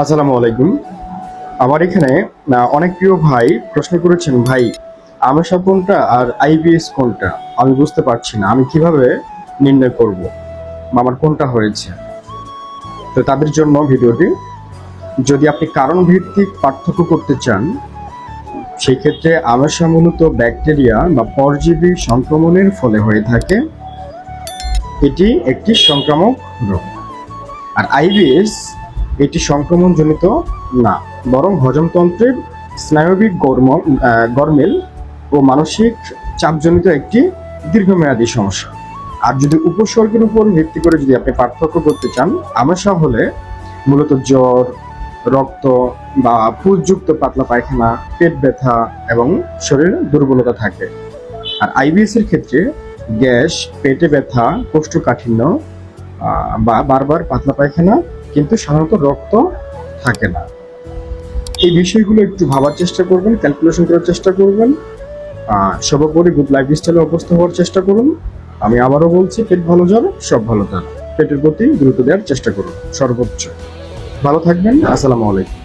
আসসালামু আলাইকুম। আমার এখানে অনেক প্রিয় ভাই প্রশ্ন করেছেন, ভাই আমাশা কোনটা আর আইবিএস কোনটা? আমি বুঝতে পারছি না, আমি কীভাবে নির্ণয় করব? আমার কোনটা হয়েছে? তো তাদের জন্য ভিডিওটি, যদি আপনি কারণ ভিত্তিক পার্থক্য করতে চান সেই ক্ষেত্রে আমাশা মূলত ব্যাকটেরিয়া বা পরজীবী সংক্রমণের ফলে হয়ে থাকে। এটি একটি সংক্রামক রোগ। আর আইবিএস এটি সংক্রমণজনিত না, বরং হজমতন্ত্রের স্নায়বিক গরমিল ও মানসিক চাপজনিত একটি দীর্ঘমেয়াদী সমস্যা। আর যদি উপসর্গের উপর ভিত্তি করে যদি আপনি পার্থক্য করতে চান আমাশা হলে মূলত জ্বর, রক্ত বা পুজযুক্ত পাতলা পায়খানা, পেট ব্যথা এবং শরীরে দুর্বলতা থাকে। আর আইবিএস এর ক্ষেত্রে গ্যাস, পেটে ব্যথা, কোষ্ঠকাঠিন্য বা বারবার পাতলা পায়খানা কিন্তু সাধারণত রক্ত থাকে না। এই বিষয়গুলো একটু ভাবার চেষ্টা করবেন ক্যালকুলেশন করার চেষ্টা করবেন সর্বোপরি গুড লাইফ স্টাইলে অভ্যস্ত হওয়ার চেষ্টা করুন। আমি আবারও বলছি, পেট ভালো যাবে, সব ভালো থাকবে পেটের প্রতি গুরুত্ব দেওয়ার চেষ্টা করুন, সর্বোচ্চ। ভালো থাকবেন, আসসালামু আলাইকুম।